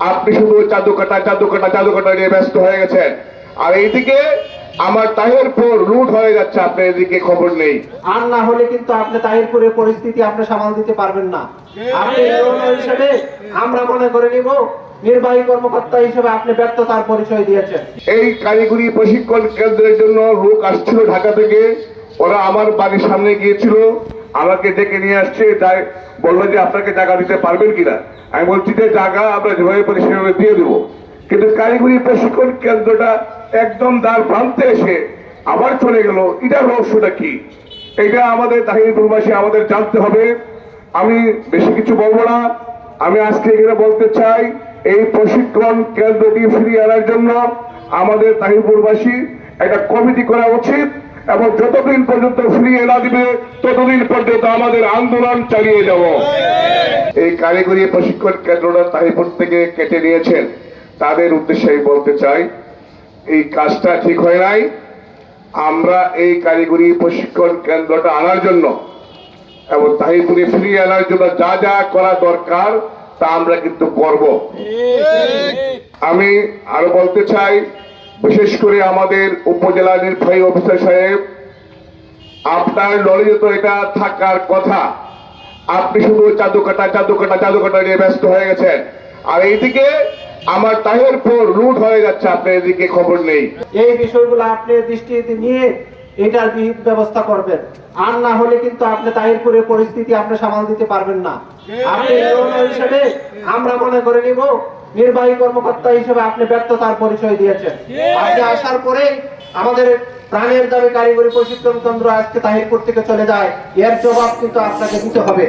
আপনি শুধু জাদু কাটা জাদু কাটা জাদু কাটা নিয়ে ব্যস্ত হয়ে গেছেন। আর এইদিকে আমার তাহেরপুর লুট হয়ে যাচ্ছে আপনার এদিকে খবর নেই। আর না হলে কিন্তু আপনি তাহিরপুরের পরিস্থিতি আপনি সামাল দিতে পারবেন না। আপনি হিসেবে আমরা মনে করে নিব নির্বাহী কর্মকর্তা হিসেবে আপনি ব্যর্থতার পরিচয় দিয়েছেন। এই কারিগরি প্রশিক্ষণ কেন্দ্রের জন্য লোক আসছিল ঢাকা থেকে ওরা আমার বাড়ির সামনে গিয়েছিল। আমাকে ডেকে নিয়ে আসছে, তাই বলল যে আপনাকে টাকা দিতে পারবেন কিনা? আমি বলছি যে টাকা আমরা যেভাবে পারি সেভাবে দিয়ে দেবো। কিন্তু কারিগরি প্রশিক্ষণ কেন্দ্রটা একদম দ্বার প্রান্তে এসে আবার চলে গেল। এটা রহস্যটা কি? এটা আমাদের তাহিরপুরবাসী আমাদের জানতে হবে। আমি বেশি কিছু বলব না। আমি আজকে এখানে বলতে চাই, এই প্রশিক্ষণ কেন্দ্রটি ফিরিয়ে আনার জন্য আমাদের তাহিরপুরবাসী একটা কমিটি করা উচিত। এবং যতদিন পর্যন্ত ফিরিয়ে না দিবে, ততদিন পর্যন্ত আমাদের আন্দোলন চালিয়ে যাব। এই কারিগরি প্রশিক্ষণ কেন্দ্রটা তাহিরপুর থেকে কেটে নিয়েছেন। তাদের উদ্দেশ্যে আমি বলতে চাই, এই কাজটা ঠিক হয় নাই। আমরা এই কারিগরি প্রশিক্ষণ কেন্দ্রটা আনার জন্য এবং তাহিরপুরে ফিরিয়ে আনার জন্য যা যা করা দরকার, তা আমরা কিন্তু করব। আমি আরও বলতে চাই বিশেষ করে আমাদের উপজেলা নির্বাহী অফিসার সাহেব, আপনার নলেজে তো এটা থাকার কথা। আপনি শুধু চাদু কাটা চাদুকাটা চাদু কাটা নিয়ে ব্যস্ত হয়ে গেছেন। আর এইদিকে আমার তাহের পর রুট হয়ে যাচ্ছে, আপনার এদিকে খবর নেই। এই বিষয়গুলো আপনি দৃষ্টিতে নিয়ে এটার ব্যবস্থা করবেন? আর না হলে কিন্তু আপনি তাহিরপুরের পরিস্থিতি আপনি সামাল দিতে পারবেন না। আপনি হিসেবে আমরা মনে করে নিব, নির্বাহী কর্মকর্তা হিসেবে আপনি ব্যর্থতার পরিচয় দিয়েছেন। আজকে আসার পরে আমাদের প্রাণের দাবি কারিগরি প্রশিক্ষণ কেন্দ্র আজকে তাহিরপুর থেকে চলে যায়। এর জবাব কিন্তু আপনাকে দিতে হবে।